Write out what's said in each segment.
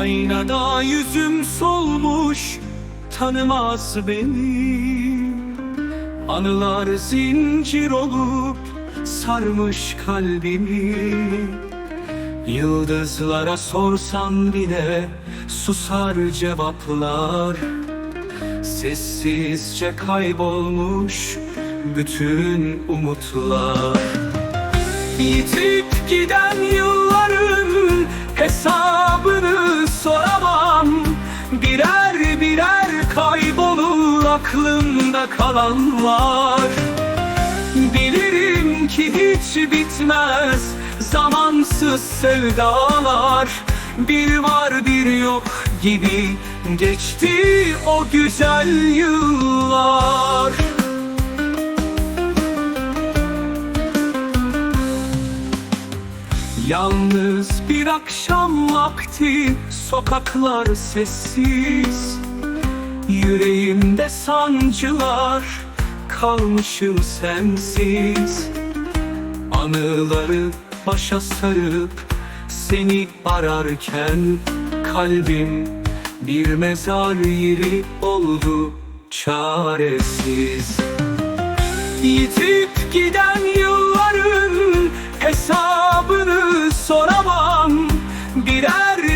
Aynada yüzüm solmuş Tanımaz beni. Anılar zincir olup Sarmış kalbimi. Yıldızlara sorsan bile Susar cevaplar. Sessizce kaybolmuş Bütün umutlar. Yitip giden yılların aklımda kalanlar Bilirim ki hiç bitmez zamansız sevdalar. Bir var bir yok gibi geçti o güzel yıllar. Yalnız bir akşam vakti sokaklar sessiz Yüreğimde sancılar kalmışım sensiz. Anıları başa sarıp seni ararken Kalbim bir mezar yeri oldu çaresiz. Yitip giden yılların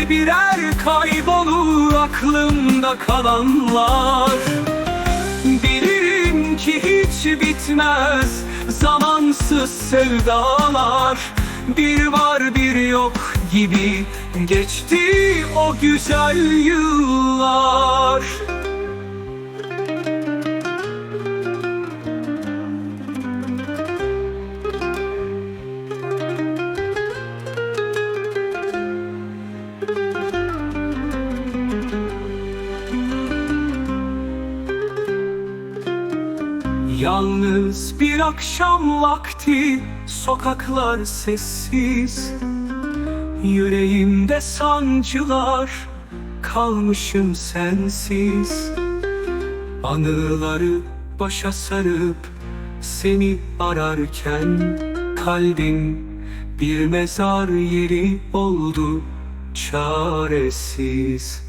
Birer kaybolur aklımda kalanlar. Bilirim ki hiç bitmez zamansız sevdalar. Bir var bir yok gibi geçti o güzel yıllar Yalnız bir akşam vakti sokaklar sessiz. Yüreğimde sancılar kalmışım sensiz. Anıları başa sarıp seni ararken Kalbim bir mezar yeri oldu çaresiz